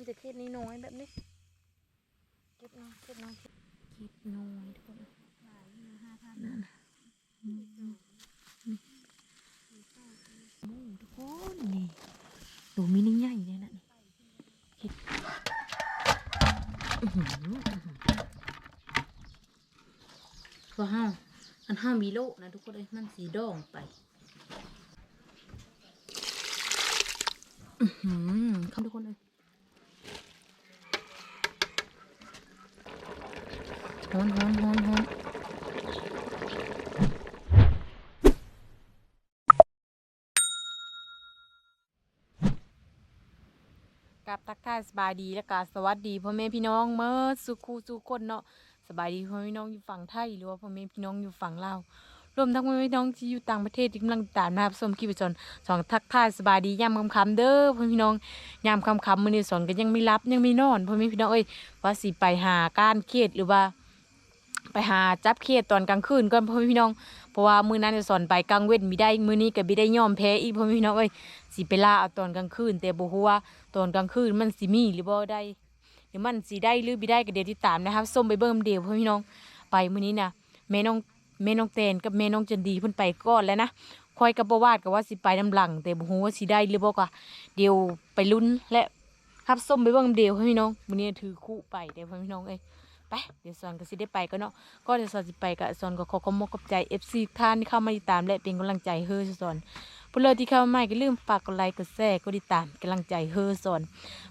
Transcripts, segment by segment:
มีแต่เขตนี้น้อยแบบนี้เก็บน้อยเก็บน้อยเก็บน้อยทุกคนนั่นน่ะอืมนี่โอ้ทุกคนนี่ตัวมีนิ่งใหญ่เลยนะนี่เห็ดอื้อหืออื้อหือว่าห้าอันห้ามีโลนะทุกคนเลยมันสีดองไปอือหือทุกคนเลยฮอ นหนหนหนกับทักทายสบายดีและกาสวัสดีพ่อแม่พี่น้องเมื่อสุขูสุขคนเนาะสบายดีพ่อแม่พี่น้องอยู่ฝั่งไทยหรือว่าพ่อแม่พี่น้องอยู่ฝั่งลาวรวมทั้งพ่อแม่พี่น้องที่อยู่ต่างประเทศที่กำลังติดตามนะครับส้มคลิปจนสองทักทายสบายดียามคำคำเด้อพ่อแม่พี่น้องยามคำคำมือนี้สอนก็ยังไม่รับยังไม่นอนพ่อแม่พี่น้องเอ้ยว่าสิไปหาการเครียดหรือว่า ไปหาจับเครียดตอนกลางคืนก่อนพ่อพี่น้อง เพราะว่ามื้อนั้นจะสอนไปกลางเว้นมีได้มื้อนี้ก็บ่ได้ยอมแพ้อีกพ่อพี่น้องเอ้ยสิไปล่าเอาตอนกลางคืน แต่บ่ฮู้ว่าตอนกลางคืนมันสิมีหรือบ่ได้หรือมันสิได้หรือบ่ได้ก็เดี๋ยวติดตามนะครับส้มไปเบิ่มเดียวพ่อพี่น้องไปมื้อนี้นะแม่น้องแม่น้องแตนกับแม่น้องจันดีเพิ่นไปก่อนแล้วนะคอยกับบ่วาดก็ว่าสิไปน้ำหลังแต่บ่ฮู้ว่าสิได้หรือบ่ก็เดี๋ยวไปลุ้นและครับส้มไปเบิ่มเดียวพ่อพี่น้องมื้อนี้ถือคู่ไปเด้อพ่อแม่พี่น้องเอ้ย ไปเดี๋ยวสอนก็สิได้ไปก็เนาะก็เดี๋ยวสอนสิไปกับสอนก็ขอขอบคุณขอบใจ FC ท่านที่เข้ามาติดตามและเป็นกำลังใจเฮอสอนผู้เลยที่เข้ามาใหม่ก็ลืมฝากกดไลค์กดแชร์กดติดตามกำลังใจเฮอสอน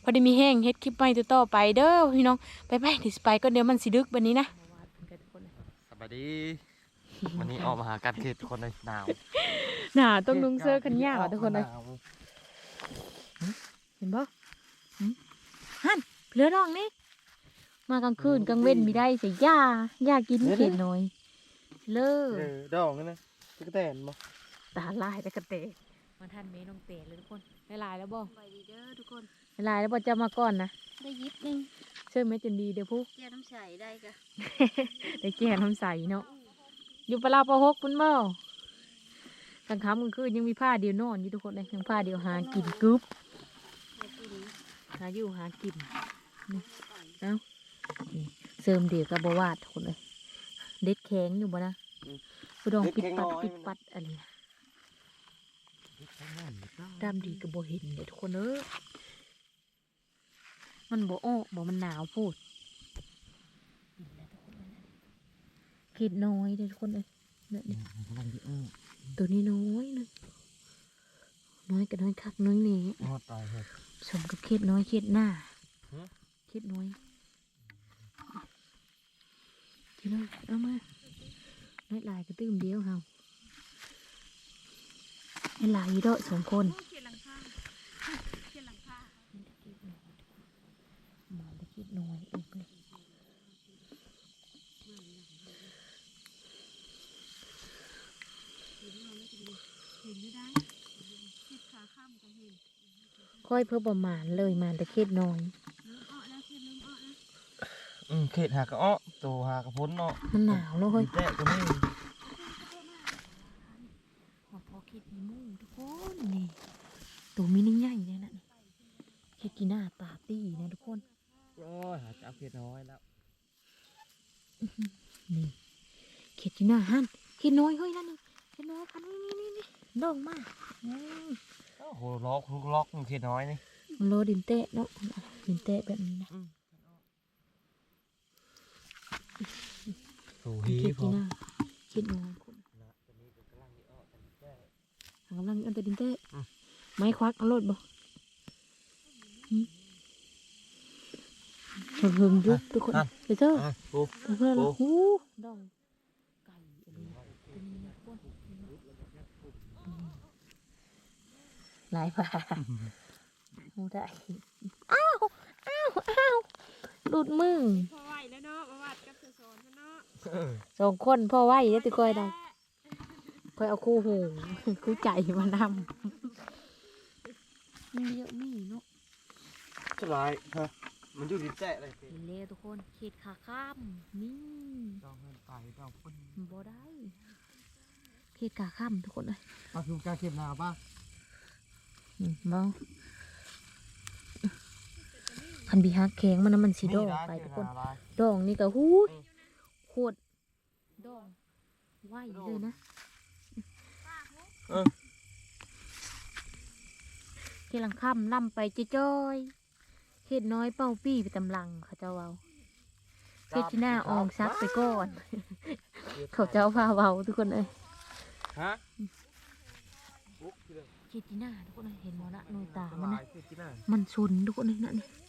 พอได้มีแห้งเฮ็ดคลิปใหม่ต่อๆไปเด้อพี่น้องไปไปเดี๋ยวสิไปก็เดี๋ยวมันสิดึกบัดนี้นะสวัสดีวันนี้ออกมาหาการเกตคนในหนาวหน่าต้องนุ่งเสื้อกันยาวทุกคนเลยหาวเห็นบ่หึฮั่นเหลือน้องนี่ มากลางคืนกลางเว้นไม่ได้ใส่ยาย่ากินเข็ดหน่อยเลิเอกอดอกนั่นนะตุ๊กแตนบ่ตาลายตะกะเตะมาท่านเมน้องเตะเลยทุกคนได้ลายแล้วบ่ไปดีเด้อทุกคนได้ลายแล้วบ่จะมาก่อนนะได้ยิบหนึงเชื่อแม่จันดีเดี๋ยวผู้แก้น้ำใสได้กะได้แก่น้ำใสเนาะอยู่ปลาปลาหกคุณเบ้ากลางค่ำกลางคืนยังมีผ้าเดียวนอนอยู่ทุกคนเลยยังผ้าเดียวหากินกึบให้กินหาอยู่หากินนี่เอ้านี่ เสริมเดียวกับบวาดทุกคนเลยเด็ดแข็งอยู่บ่นะผู้ดองปิดปัดปิดปัดอะไรนะดำดีกับโบเห็นเลยทุกคนเอ้ยมันบ่อ้อบ่มันหนาวพูดนี่แหละทุกคนเลยนะเห็ดน้อยเลยทุกคนเลยเนี่ยนี่ลองดิอ้อตัวนี้น้อยเลยน้อยกับน้อยคักน้อยนี่อ้อตายเลยสมกับเข็ดน้อยเข็ดหน้าฮะเข็ดน้อย ทีเลยเอามาน้อยลายกระตื้มเดียวเฮาให้ลายอยู่ด้อสองคนเขียนหลังคาเขียนหลังคาหมาตะคิดน้อยอีกเลยเห็นไม่ได้เห็ดขาข้ามกันเห็นค่อยเพื่อประมาณเลยมาตะคิดน้อย อืมเขตหากระอ้อตัวหากระพ้นเนาะมันหนาวแล้วเฮ้ยแตะก็ไม่พอพอคิดมีมุ่งทุกคนนี่ตัวมินิใหญ่เลยนะนี่คิดกีน่าปาร์ตี้นะทุกคนโอ้ยหาจับเขตน้อยแล้วนี่เขียดอยู่หน้าหันเขียดน้อยเฮ้ยนั่นนี่เขียดน้อยพันนี่นี่นี่ดองมากอืมโอ้โหล็อกลูกล็อกเขตน้อยนี่มันโลดินเตะเนาะดินเตะแบบนี้นะ โอ้เขีโหยดอยู่หน้าเขียดน้อยคุณหางกำลังอันตะดินเตะไม้ควักเอาโลดบ่หืมเพิ่มเพิ่มยุบทุกคนเดี๋ยวเจ้าอะโอ้เพื่อนโอ้เราหูดองไก่อะไรตัวนี้นะพวกอืมหลายผ่าหูได้อ้าวอ้าวอ้าว หลุดมือพอไหวแล้วเนาะประวัติกับเสสอนเนาะสองคนพ่อไหวแล้วติก้อยได้ค่อยเอาคู่หูคู่ใจมานำมีเยอะมีเนาะจะลายฮะมันอยู่ดินแตะเลยเห็นเลยทุกคนเขตขาข้ามนี่ต้องเงินไปต้องคนบ่ได้เขตขาข้ามทุกคนเลยมาดูการเก็บนาป่ะอืมบ่ คันบีฮักแข็งมันน่ะมันสีดองมีด้ไปทุกคนเจอหาลายดองนี่ก็หูยอืมโคตรดองไหวเลยนะเออเขตหลังค่ำล่ำไปจ้อยๆเขตน้อยเป้าปี้ไปตำลังเขาเจ้าเว้าเขตที่หน้าอองซักไปก่อน เขาเจ้าพาเว้าทุกคนเลยฮะเขตที่หน้าทุกคนเลยเห็นหมอนะหน่วยตาสมันบานะยคือที่หน้ามันชนทุกคนเลยนะนี่อื้อหือ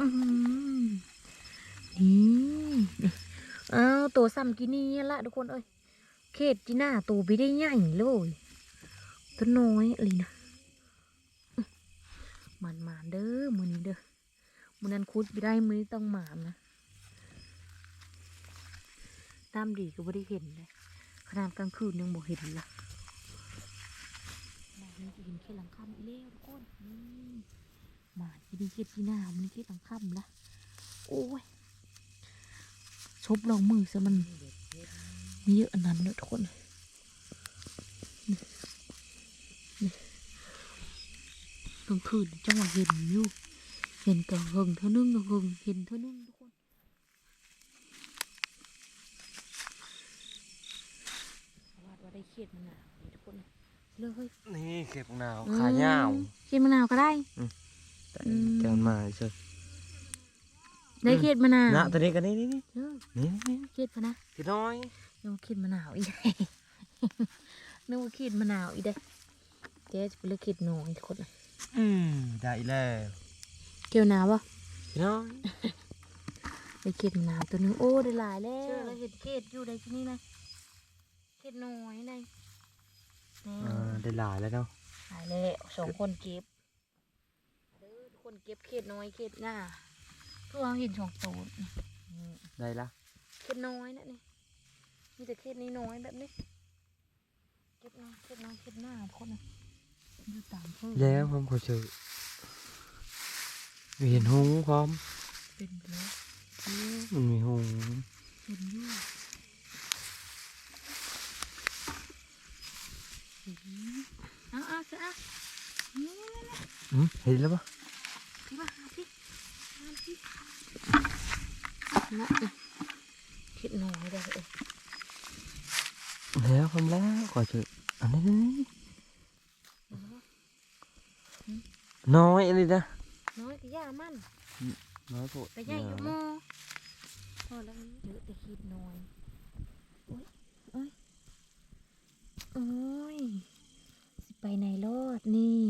นี่นี่อ้าตัวซ้ำกินี่ละทุกคนเอ้ยเขตที่หน้าตัวไปได้ใหญ่เลยตัวน้อยอะไรนะมันหมานเด้อมือนี้เด้อมือนั้นคุดไปได้มือนี้ต้องหมานนะตามดีก็ไม่ได้เห็นเลยขนาดกลางคืนยังบ่เห็นละมาเห็นแค่หลังคำอีเล่ทุกคนนี่ มาที่ดีเข็ดที่หน้ามันนี่แค่หลังคำละโอ้ยชบลองมือซะมันมีเยอะอันนั้นเนอะทุกคนนี่นี่กลางคืนจังหวะเห็นอยู่เห็นแต่หึงเท่านึงหึงเห็นเท่านึงทุกคนวาดว่าได้เขียดมันหนาวนี่ทุกคนเลยนี่เก็บหนาวขายาวเขียดมะนาวก็ได้ แต่อืม แต่มันมาเชิญได้เขียดมะนาวนะตัวนี้กันนี่นี่นี่เออนี่นี่เขียดพะนะพี่น้อยนึกว่าเขียดมะนาวอีก นึกว่าเขียดมะนาวอีกได้เจ๊จะไปเลือกเขียดน้อยทุกคนอืมได้แล้วเกี่ยวหนาวปะพี่น้อย ได้เขียดมะนาวตัวหนึงโอ้ได้หลายแล้วเชื่อแล้วเห็ดเขียดอยู่ในที่นี่นะเขียดน้อยในนี่อ่าได้หลายแล้วเนาะหายแล้วสองคนเก็บเด้อทุก คนเก็บเขียดน้อยเขียดหน้าคือว่าเห็นสองตัวนี่นี่ได้ละเขียดน้อยนะนี่มีแต่เขียดนี้น้อยแบบนี้เก็บน้อยเขียดน้อยเขียดหน้าทุกคนนะอยู่ตามเพื่อนแล้วผมขอเจอมีเห็นหงส์พร้อมเป็นไปแล้วเออมันมีหงส์เห็นอยู่อืมเอาเอาเถอะเอานี่นี่นี่อืมเห็นแล้วปะ พี่มาหาพี่หาพี่นะอืมคิดหน้อยได้เออแล้วผมแล้วขอเจออันนี้นี่น้อยอันนี้นะน้อยก็ย่ามันน้อยโพดแต่ใหญ่อยู่โมพอแล้วเยอะแต่คิดน้อยโอ้ยโอ้ยโอ้ยสิไปไหนรอดนี่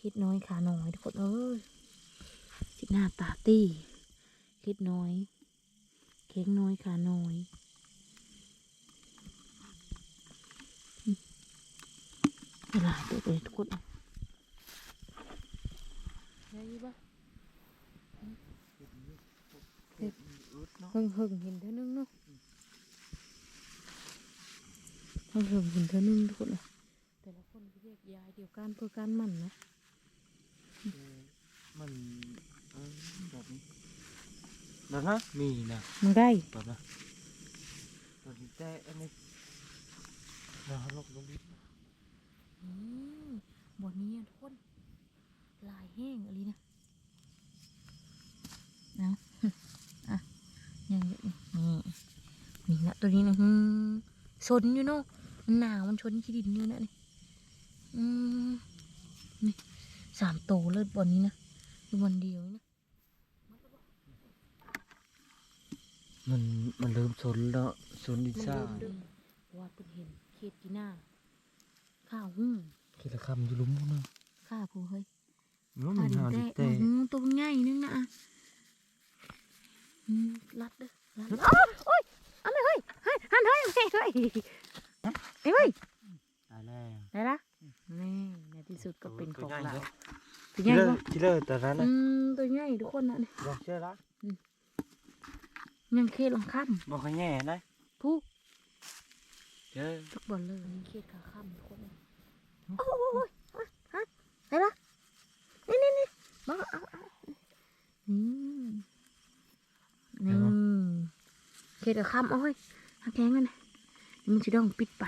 คิดน้อยขาน้อยทุกคนเอ้ยสิหน้าตาตี้คิดน้อยเค้กน้อยขาน้อยอืมเวลาเด็กเลยทุกคนได้อยี่ปะเด็กเฮิงเฮิงๆเห็นเท่านึงเนาะเฮิงเฮิงๆเห็นเท่านึงทุกคนเลยแต่ละคนก็แยกย้ายเดียวกันเพื่อการมันนะ มันเออแบบนี้เดี๋ยวนะมีนะมันได้แบบนะตัวนี้แต่อันนี้เราลกลงดิอืมบนนี้อะทุกคนลายแห้งอะไรนะนะอะยังอยู่นี่นี่นะตัวนี้นะฮึชนอยู่เนาะมันหนาวมันชนขี้ดินอยู่นะนี่อืมนี่ สามโตวเลยบนนี้นะอยู่บนเดียวนี่นะมันมันเริ่มสนแล้วสนดิมันซ่าเริ่มเด้อว่าเพิ่งเห็นเขตกีหน้าข้าวหุ้มคิดละคำอยู่หลุมนะข้าผู้เฮ้ยนู้นข้ามันดิหาดิแต่แต่อืมตัวใหญ่นึงนะอะอืมรัดเด้อรัดอ้าวโอ้ยเอาไม่เฮ้ยเฮ้ยหันเฮ้ยเฮ้ยเฮ้ยเฮ้ยเฮ้ยตายแล้วได้ละนี่ในที่สุดก็เป็นของเรา ตัวตัวใหใหญ่ญ่เยปะชิเลอร์แต่นั้นอืนะมตัวใหญ่ทุกคนนะนี่บอกเชื่อละยังเคสหลังค่บอกให้แง่นะำผู้เจอทุกบอลเลยนี่เคสขาค่ำทุกคนเลยโอ้ยฮะได้ละนี่นี่นี่มาเอาเอานี่นี่เคสขาค่ำโอ้ยหักแกงกันนะมันจะต้องปิดไป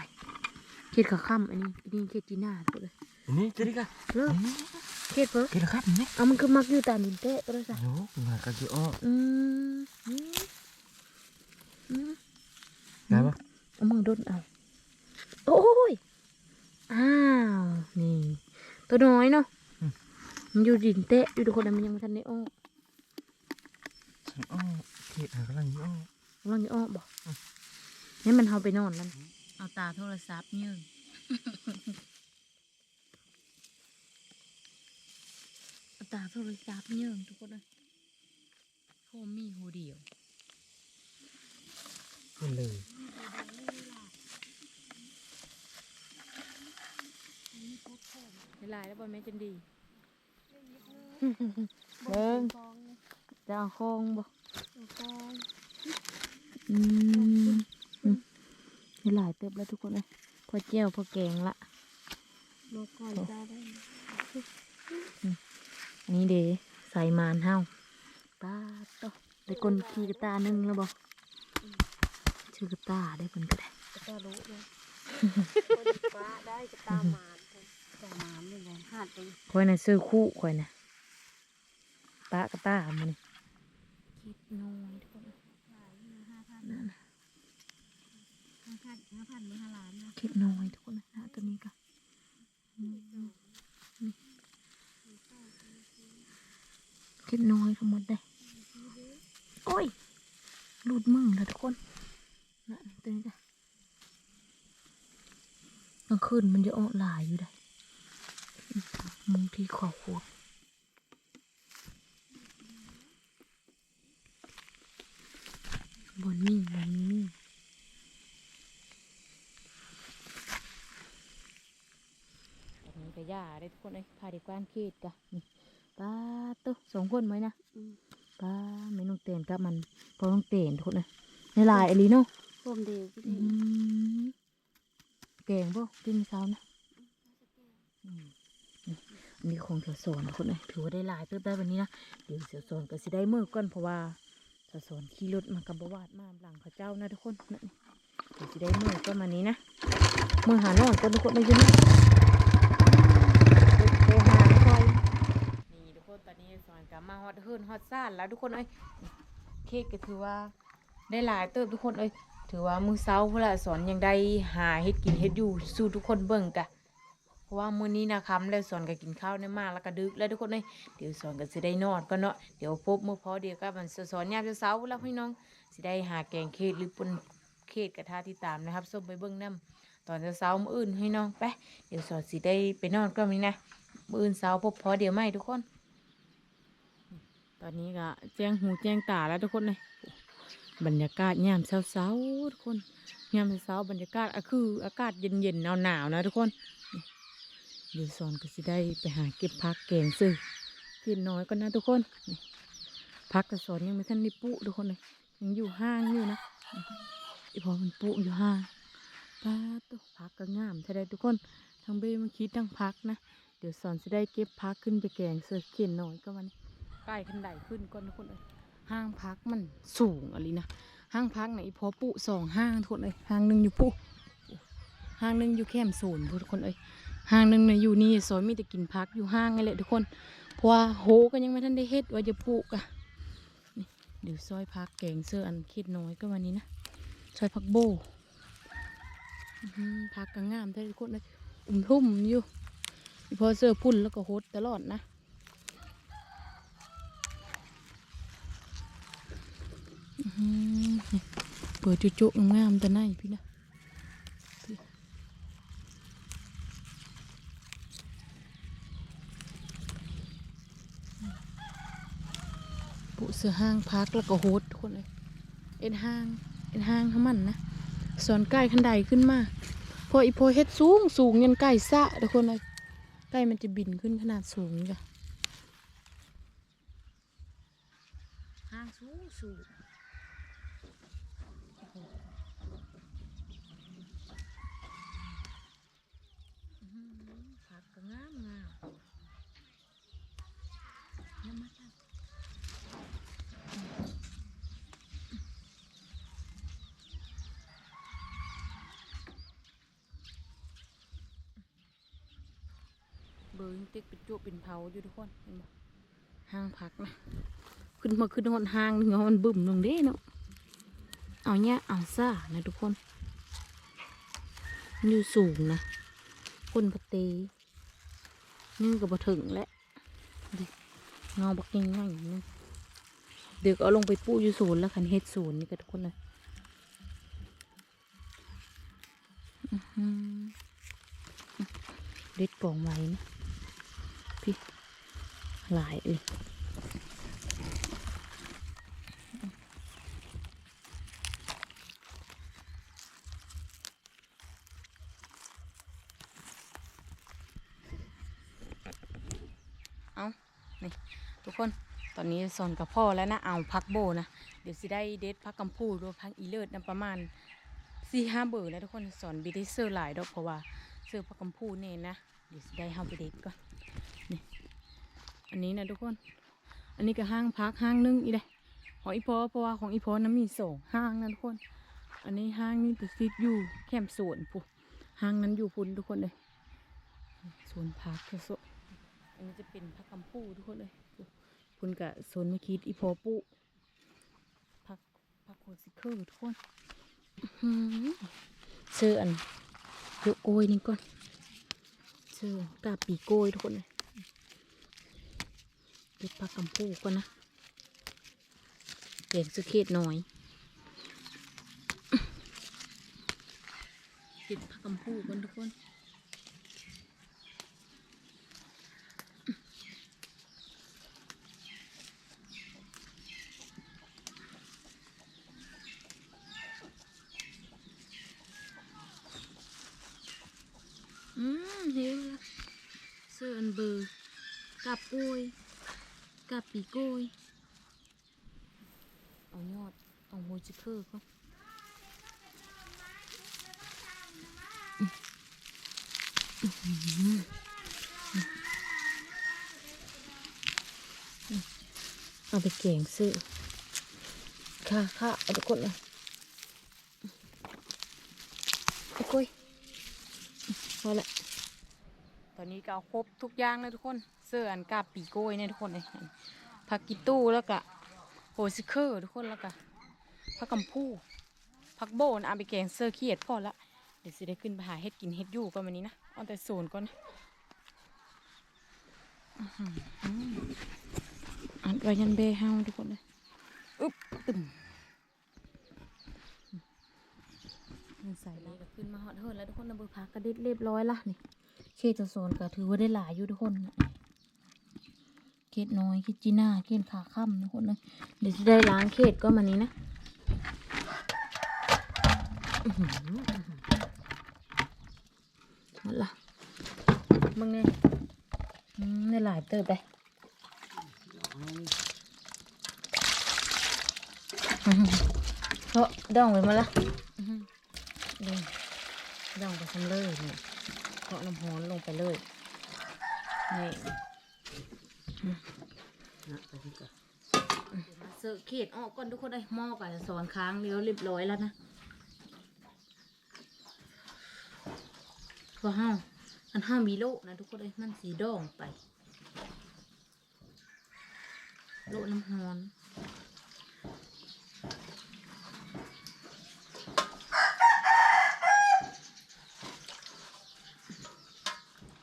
เคสขาค่ำอันนี้อันนี้เคสจีน่าทุกคนเลยอันนี้จะดิกะเลิกอันนี้ เข็ดเพิ่กินแล้วครับนี่เอามันคือมักอยู่ตามดินเตะก็ได้จ้ะโอ้มากันกี่อ้ออืมอืมอืมได้ปะเอามือดนเอาโอ้ยอ้าวนี่ตัวน้อยเนาะมันอยู่ดินเตะอยู่ทุกคนแต่มันยังไม่ทันได้ออกอ้อเขียดหากำลังอ้อลองจะออกบอกนี่มันเอาไปนอนมันเอาตาโทรศัพท์ยืง เอา ตาโทรศัพท์ยืงทุกคนเลยโฮมีโฮเดียวขึ้นเลยเวลาแล้วบอลแม่จันดีเบิ้งจะเอาโค้งบ่อืมอืมเวลาเติบแล้วทุกคนเลยพอเจียวพอแกงละโลก่อนจ้าได้อั นนี้เดใส่มานเฮาตาโตได้กลขี่กระตาหนึ่งแล้วบ่ชื่อกระตาได้เพิ่นก็ได้ก็รู้เลยฟ้าได้ก็ตามมาตามมาไม่ได้หาดไปคอยน่ะซื้อคู่คอยน่ะปะกระตามันคิดน้อยทุกคนห้าพันห้าพันห้าพันไม่ห้าล้านนะคิดน้อยทุกคนนะนะตัวนี้ก็อืมนี่ คิดน้อยทั้งหมดเลยโอ้ยหลุดมือแล้วทุกคนนะนี่ตัวนี้จ้ะกลางคืนมันจะออกหลายอยู่ได้มุงที่ขอบขวดบนนี่บนนี่นนี้ก็ย่าได้ทุกคนเลยพาด็กว้านเขตกะนี่ ป้าตุ๊สองคนไหมนะป้าไม่น้องเตนกับมันพอน้องเตนทุกคนเลยในลายอลีเนาะพรมเดียวพี่อืดีมแกงบ่กินเช้านะอืมนี่อันนี้ของเสือสอนทุกคนเลยถือว่าได้หลายเติบได้วันนี้นะเดี๋ยวเสือสอนก็สิได้มือก่อนเพราะว่าเสือสอนขี่รถมากับบวาดมาหลังเขาเจ้านะทุกคนนั่นนี่เดี๋ยวสิได้มือก็มานี้นะมือหาน้องก็ทุกคนได้ยินไหม โทรหาคอยนี่ทุกคน ตอนนี้สอนกับมาฮอตฮืนฮอตซ่านแล้วทุกคนเอ้ยเค้กก็ถือว่าได้หลายเติบทุกคนเอ้ยถือว่ามือเช้าเพื่อสอนยังได้หาเฮ็ดกินเฮ็ดอยู่สู่ทุกคนเบิ่งกะเพราะว่ามื้อนี้นะคำแล้วสอนก็กินข้าวได้มากแล้วก็ดึกแล้วทุกคนเอ้ยเดี๋ยวสอนก็สิได้นอนก็เนาะเดี๋ยวพบมื้อพอเดียวกับมันสอนยามเช้าแล้วพี่น้องสิได้หาแกงเค้กหรือปุ่นเค้กกระทาที่ตามนะครับส้มไปเบิ่งนํตอนเช้าๆมื้ออื่นให้น้องไปเดี๋ยวสอนสิได้ไปนอนก็มีนะมื่นเสาพบพอเดี๋ยวไหมทุกคน ตอนนี้ก็แจ้งหูแจ้งตาแล้วทุกคนเลยบรรยากาศยามเช้าๆทุกคนยามเช้าบรรยากาศอคือ อากาศเย็นๆหนาวๆนะทุกคนเดี๋ยวสอนก็สิได้ไปหาเก็บพักแกงซื้อกินน้อยก็นะทุกคนพักกระสอนยังไม่ทันได้ปุทุกคนเลยยังอยู่ห้างอยู่นะอีพอมันปุอยู่ห้างป้าตัวพักก็งามใช่ได้ทุกคนทั้งเบ้มาคิดทั้งพักนะเดี๋ยวสอนจะได้เก็บพักขึ้นไปแกงเสือเขียนน่อยก็วันนี้ กล้ขึ้นใดขึ้นก่อนทุกคนเลยห้างพักมันสูงอะไรนะห้างพักไหนพอปุสองห้างทุกคนเลยห้างหนึ่งอยู่ปุห้างหนึ่งอยู่แคมป์ศูนย์ทุกคนเลยห้างหนึ่งเนี่ยอยู่นี่สอนมีแต่กินพักอยู่ห้างไงแหละทุกคนเพราะว่าโหก็ยังไม่ทันได้เฮ็ดว่าจะปลูกอะนี่เดี๋ยวซอยพักแกงเสื้ออันคิดน้อยก็วันนี้นะซอยพักโบพักก็งงามได้ทุกคนเลยอุ่มทุ่มอยู่พอเสื้อพุ่นแล้วก็โฮดตลอดนะ อื้อหือนี่ เปิดจุๆงามๆแต่ไหนพี่นะปุเสือห้างพักแล้วก็โฮดทุกคนเลยเอ็นห้างเอ็นห้างทั้งมันนะสอนใกล้ขันไดขึ้นมาพออีโพเฮ็ดสูงสูงยันใกล้สะทุกคนเลยไก่มันจะบินขึ้นขนาดสูงจ้ะห้างสูงสูงโอ้โหอื้อหือผักก็งามงามยังมาจ้ะเบอร์ ยังเต็ กเป็นจุเป็นเผาอยู่ทุกคนเห็นบ่ห้างพักนะขึ้นมาขึ้นหนห้างนึงามันบึ้มลงเด้เนาะเอาเนี้ยเอาซ่านะทุกคนมันอยู่สูงนะคนปเตนี่ก็บ่ถึงแล้วดิเงาบักยังไงนึงเดี๋ยวก็เอาลงไปปูอยู่ศูนย์แล้วคันเฮ็ดศูนย์นี่ก็ทุกคนเลยอื้อหือเด็ดกล่องไว้นะ พี่หลายเลยเอานี่ทุกคนตอนนี้สอนกับพ่อแล้วนะ เอาพักโบนะ เดี๋ยวสิได้เด็ดพักกำพูหรือว่าพักอีเลิศนะประมาณสี่ห้าเบอร์นะทุกคนสอนบีได้เสื้อหลายดอกเพราะว่าเสื้อพักกำพูเนี่ยนะ เดี๋ยวสิได้ห้าไปเด็ดก่อน อันนี้นะทุกคน อันนี้ก็ห้างพักห้างนึงอีได้ของอีพอเพราะว่าของอีพอนั้นมีสองห้างนะทุกคน อันนี้ห้างนี้ไปซิดอยู่แคมสวนปุ๊ห้างนั้นอยู่พุ่นทุกคนเลยสวนพักเถอะสอันนี้จะเป็นพักกำปูทุกคนเลยคุณกะโซนเมื่อกี้อีพอปุพักพักโคซิเคอร์ทุกคนเสื้ออันโยโกยนี่ก่อนเสื้อกาปีโกยทุกคนเลย เก็บพักกำปูก่อนนะเปลี่ยนสุเขตหน่อยเก็บพักกำปูก่อนทุกคนอืมเฮ้ยเสื้ออันเบอร์กับโกย กับปีโกยเอายอดเอาโฮจิเคอร์ก่อนเอาไปแกงซื้อค่ะค่ะเอาทุกคนเลยโอ้ยพอละตอนนี้ก็เอาครบทุกอย่างเลยทุกคน เสื้ออันกาบปีโก้ยเนี่ยทุกคนเลยผักกิตู้แล้วก็โฮซิเคอร์ทุกคนแล้วก็ผักกำพูผักโบนเอาไปแกงเสื้อเขียดพอละเดี๋ยวสิได้ขึ้นไปหาเห็ดกินเห็ดอยู่ก่อนวันนี้นะเอาแต่โซนก่อนนะอื้อหืออัดไว้ยันเบเฮาทุกคนเลยอึ๊บตึมมันใส่แล้วก็ขึ้นมาฮอตเฮิร์นแล้วทุกคนนะเบอร์พักกระดิดเรียบร้อยละนี่เขตโซนก็ถือว่าได้หลายอยู่ทุกคนน่ะ เขตน้อยเขตจีน่าเขตขาค่ำทุกคนเลยเดี๋ยวจะได้ล้างเขตก็มานี้นะอื้อหืออื้อหือหมดละมึงเนี่ยอืมได้หลายเติบไปอื้อหือเพราะดองไว้มาละอื้อหือนี่ดองไปทำเลยเนี่ยเกาะน้ำร้อนลงไปเลยนี่ นะไปที่ก่อนมาเสิร์ฟเขตออกก่อนทุกคนเลยหม้อก็จะสอนค้างเรียวเรียบร้อยแล้วนะพอห้าอันห้ามีโลนะทุกคนเลยมันสีดองไป โลน้ำร้อน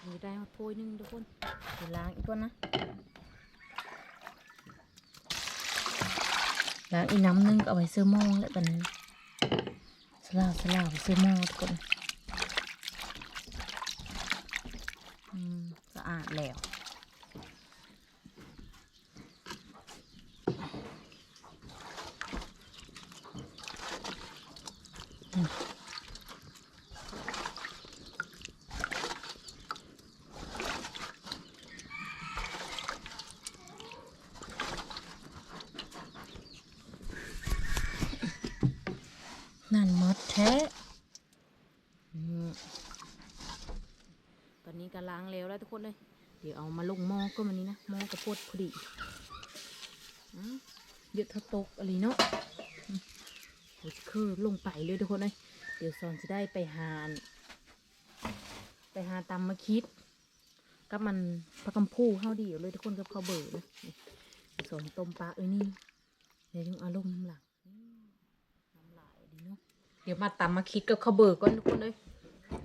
มีได้มาถ้วยหนึงทุกคนเดี๋ยวล้างอีกก่อนน แล้วอีน้ำนึ่งก็เอาไว้ซื้อมองแล้วกันสลาวสลาวไปซื้อมองทุกคนอืมสะอาดแล้วอืมนั่นหมดแท้ตอนนี้ก็ล้างแล้วแล้วทุกคนเลย เดี๋ยวเอามาลงหม้อก็มันนี้นะหม้อกระโพดพอดีอืมเยอะเทาตกอะไรเนาะอืมโหคือลงไปเลยทุกคนเลยเดี๋ยวสอนจะได้ไปหาไปหาตำมาคิดกับมันปลากำพูเข้าดีอยู่เลยทุกคนกับข้าวเบอร์นะสอนต้มปลาเอ้ยนี่เดี๋ยวเอาลงน้ำหลังนี่น้ำลายดีเนาะเดี๋ยวมาตำมาคิดกับข้าวเบอร์ก่อนทุกคนเลย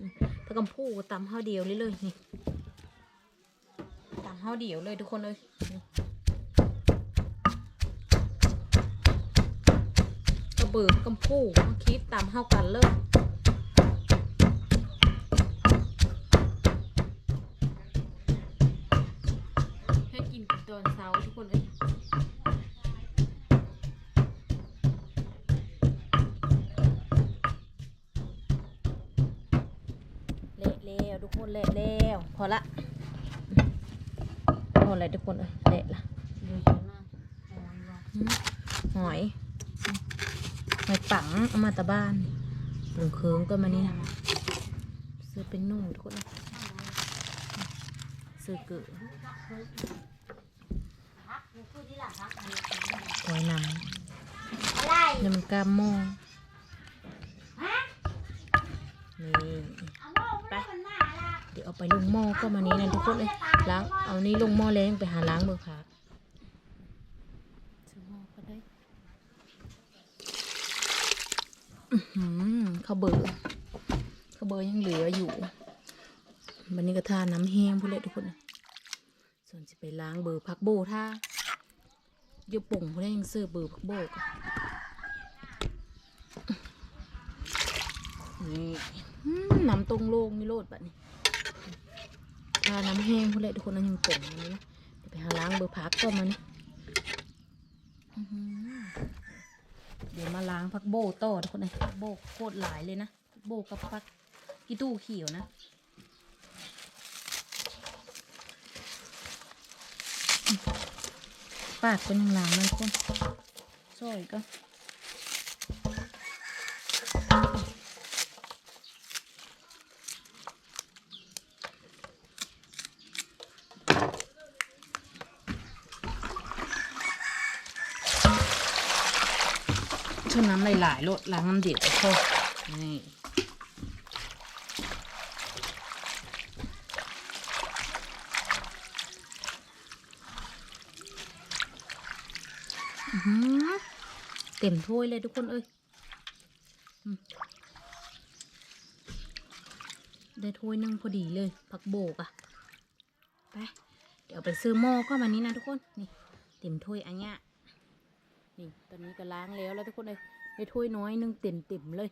อืมปลากำพูตำข้าวเดียวเลยเลยนี่ตำข้าวเดียวเลยทุกคนเลยข้าวเบอร์กำพูมาคิดตำข้าวกันเลยให้กินตอนเช้าทุกคนเอ้ยเละแล้วทุกคนเละ แล้วพอละพอแล้วทุกคนเอ้ยเละละดูเยอะมากหอยว่ะหืมหอยหอยปังเอามาตะบ้านหลงเคิงก็มานี่นะซื้อเป็นนุ่มทุกคนเอ้ยซื้อเกลือหอยนำอะไรนี่มันกล้ามโมงนี่ ดี๋ยวเอาไปลงหม้อก็มานี้นะทุกคนเลยล้างเอานี่ลงหม้อแล้วยังไปหาล้างเบอร์ค่ะซื้อหม้อก็ได้อื้อหือข้าวเบอร์ข้าวเบอร์ยังเหลืออยู่วันนี้ก็ทาน้ำแห้งพูดเลยทุกคนเลยส่วนจะไปล้างเบอร์พักโบท่าเดี๋ยวป่งพูดได้ยังเสื้อเบอร์พักโบกอนนี่อืมน้ำตรงโลงนี่โลดแบบนี้ทาน้ำแห้งพวกเลยทุกคนนั้นยังป่งอยู่นะเดี๋ยวไปหาล้างเบอร์พักก็มานี่อื้อหือเดี๋ยวมาล้างพักโบต่อทุกคนเลยพักโบโคตรหลายเลยนะ โบกับพักกีตู้เขียวนะปากเป็นหลังมันคนซอยก็ หลายโลดล้างน้ำเดือดโทษนี่เต็มถ้วยเลยทุกคนเอ้ยได้ถ้วยนึงพอดีเลยผักโบกอะไป เดี๋ยวไปซื้อหม้อก็มานี้นะทุกคน นี่ เต็มถ้วยอันเนี้ยนี่ตอนนี้ก็ล้างแล้วแล้วทุกคนเลย ได้ถ้วยน้อยนึงเต็มเต็มเลย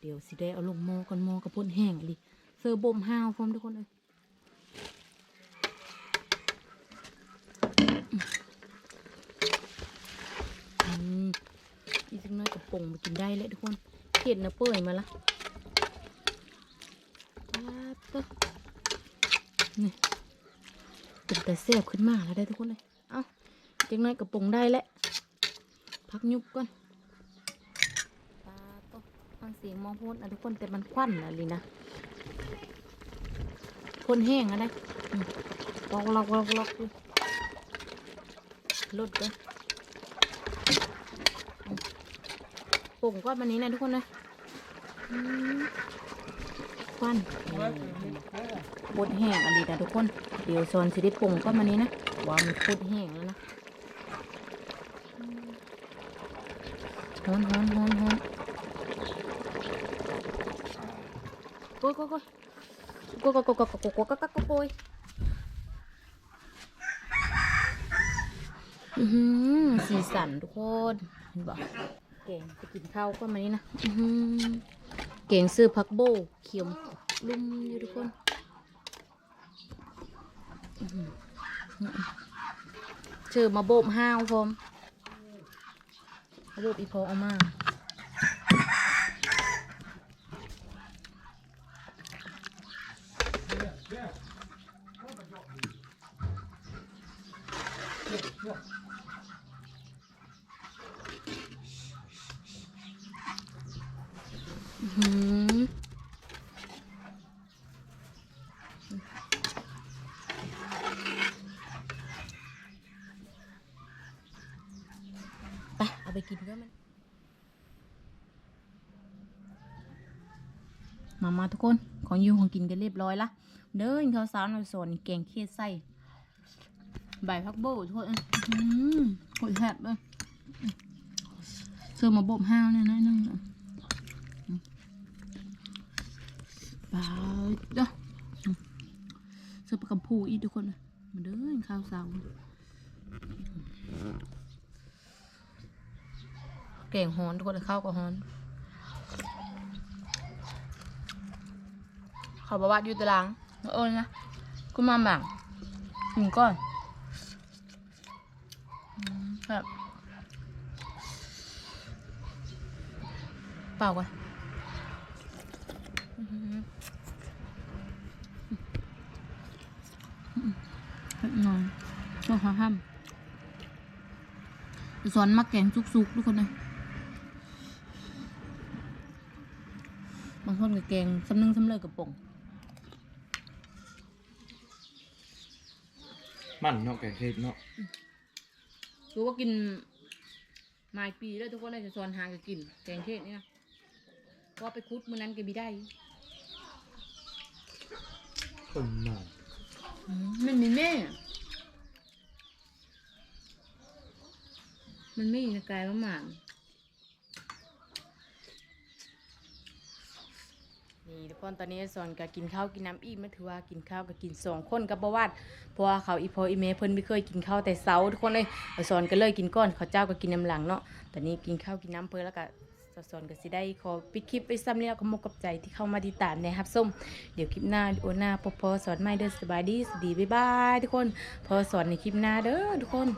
เดี๋ยวสิได้เอาลงหม้อกันหม้อกระพ่นแห้งเลยเสิร์ฟบ่มห้าวพร้อมทุกคนเลยอืมอีสักน้อยกระปงมากินได้เลยทุกคนเผ็ดนะเปื่อยมาละนี่เป็นแต่แซ่บขึ้นมาแล้วได้ทุกคนเลย เอ้าจังน้อยกระปงได้แล้วพักยุบก่อน ฟังเสียงมองโพดนะทุกคนแต่มันควันนะลีนะพ่นแห้งอะได้อืมลอกลอกลอกลอกดูลดก่อนอืมปุ่งก้อนมันนี้นะทุกคนนะควันบดแห้งอะลีนะทุกคน เดี๋ยวซอนสิได้ปุ่งก้อนมันนี้นะว่ามันโคตรแห้งแล้วนะฮอนฮอนฮอนฮอน โกยโกยโกยโกยโกยโกยโกยโกยโกยโกยโกกยโกยโกยอื้อหือสีสันทุกคนเห็นบอกเก่งไปกินข้าวก็มานี่นะอือหือเก่งซื้อผักโบเขียวลุ่มอยู่ทุกคนอือหือเจอมาโบบห้าวพร้อมรูปอีโพเอามาอื้อหือไปเอาไปกินก็มัน มามา ทุกคน ของอยู่ของกินกันเรียบร้อยละ เดินข้าวสารในสวนแกงเคียดไส้ใบพักโบทุกคนอืมโหยแซ่บเลยเสื้อมาบ่มห้าวเนี่ยน้อยนึงอะอืมไปเด้อเสื้อปลากระพูอีกทุกคนมาเดินข้าวสารแกงฮ้อนทุกคนเลยข้าวก็ฮ้อน เขาบอกว่าอยู่ตารางเออนะคุณมาแบบหนึ่งก้อนอืมแบเปล่าก่อนอื้อหือเผ็ดหน่อยช่วงหัวค่ำสอนมักแกงซุกๆทุกคนเลยบางคนก็แกงสำนึงสำเลยกับป่ง มันเนาะแกงเห็ดเนาะรู้ว่ากินมาอีกปีแล้วทุกคนเลยจะสอนหาก็กินแกงเทศเนี่ยเพราะว่าไปคุดมื้อนั้นก็บีได้คนหนามันมีแม่ มันไม่อยู่ในกายว่าหมาน นี่ทุกคนตอนนี้สอนกับกินข้าวกินน้ำอีกมันถือว่ากินข้าวกับกินสองคนกับประวัติเพราะว่าเขาอีพออีเมเพิ่นไม่เคยกินข้าวแต่เช้าทุกคนเลยสอนก็เลยกินก้อนเขาเจ้าก็กินน้ำหลังเนาะตอนนี้กินข้าวกินน้ำเพิ่นแล้วก็สอนก็สิได้ขอปิดคลิปไปซ้ำนี้แล้วก็มกกับใจที่เข้ามาติดตามนะครับส้มเดี๋ยวคลิปหน้าโอหน้าพอพอสอนไม่เด้อสบายดีสวัสดีบ๊ายบายทุกคน พอสอนในคลิปหน้าเด้อทุกคน